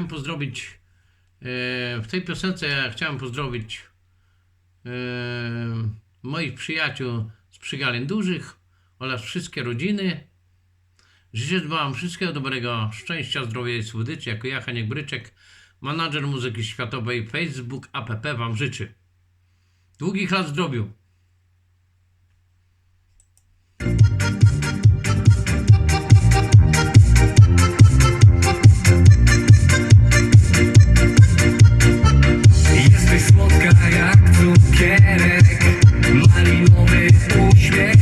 chciałem pozdrowić e, w tej piosence ja chciałem pozdrowić e, moich przyjaciół z Przygalin Dużych oraz wszystkie rodziny. Życzę Wam wszystkiego dobrego, szczęścia, zdrowia i słodyczy. Jako ja, Haniek Bryczek, menadżer muzyki światowej Facebook APP Wam życzy. Długich lat zdrowiu. Schmeckt